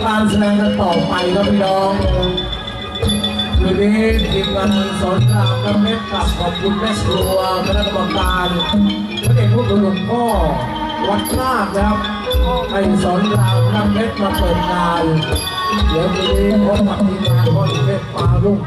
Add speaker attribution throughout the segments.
Speaker 1: การแสดงกันต่อไปครับพี่น้องวันนี้ทีมงานสอนรามน้ำเพชรกับขอบคุณแม่ครัวคณะกรรมการพระเอกผู้กำกับพ่อวัดนาคนะครับให้สอนรามน้ำเพชรมาเปิดงานเดี๋ยววันนี้พบกับทีมงานพ่อเพชรปา
Speaker 2: ลุ่ง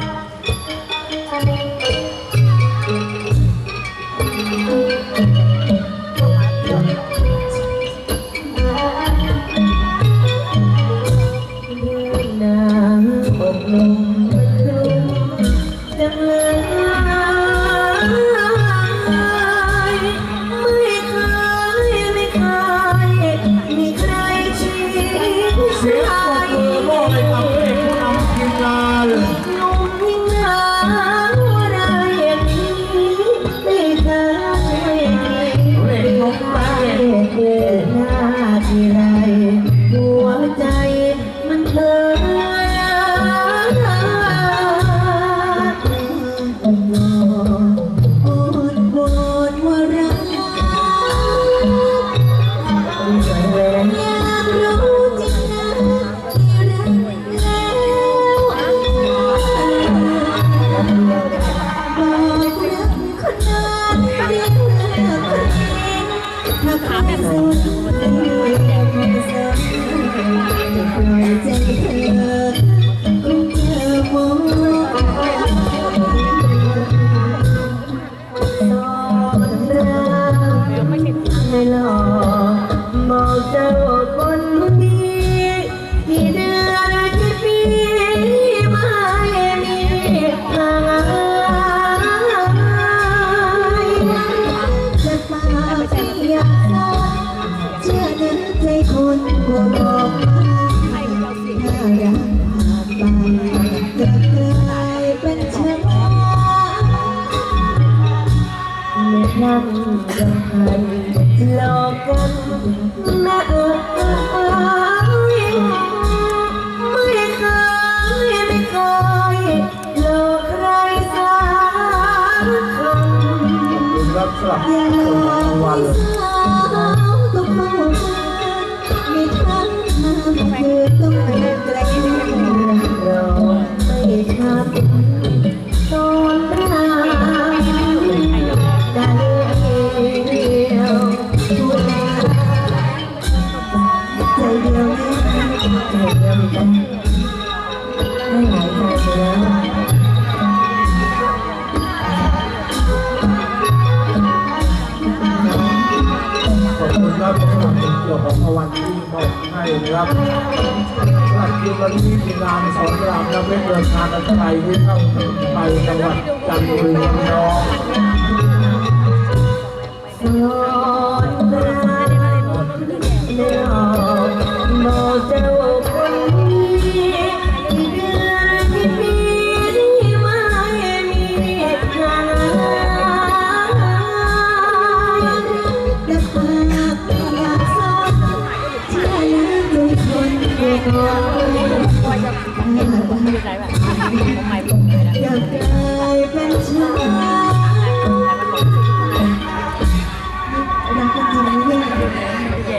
Speaker 2: ขาแบบสดไม่สนจะปล่อยใจเธอคงเจอมอง นั่งกับใครหลอกกันแม่เออไม่เคยไม่เคยหลอกใครสักค
Speaker 1: น รับสลับำ
Speaker 2: อย่าหล
Speaker 1: ร
Speaker 2: อกา
Speaker 1: งวัล
Speaker 2: ให้ส เดียวกันให้หายใจไปแล้ว
Speaker 1: ขอบคุณครับสำหรับเป็นเกี่ยวของรางวัลที่มอบให้นะครับสำหรับคืนวันนี้ทีมงานสอนรามและเพื่อนเดินทางกันไกลที่เข้าไปจังหวัดจันทบุรีน้อง
Speaker 2: อยากกลายเป็นฉันรักกันจริ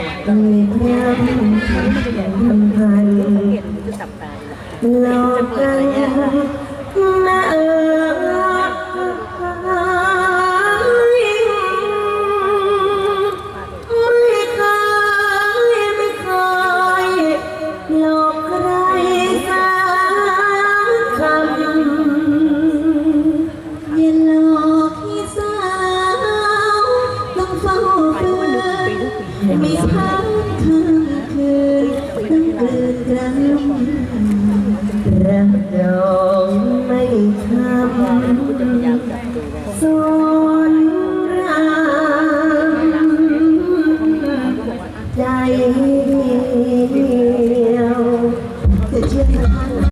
Speaker 2: งๆมีเพียงทำพันหลอกกัน Yo.